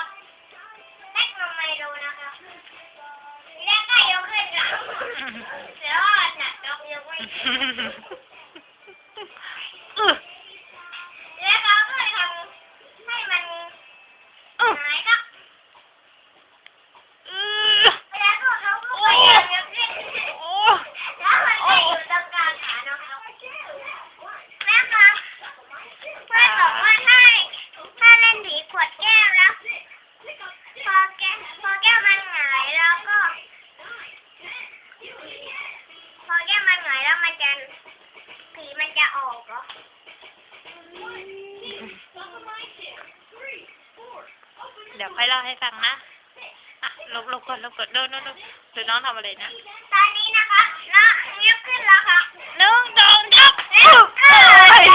นะครับม็กลไมโลนะครับทีก็ยกขึ้นครับแต่วนักยกไม่ เดี๋ยวค่อยเล่าให้ฟังนะอะลบลบก่อนลบก่อนโดนโดนดูน้องทำอะไรนะ ตอนนี้นะคะน้องยกขึ้นแล้วค่ะน้องโดนยกบเอ้ย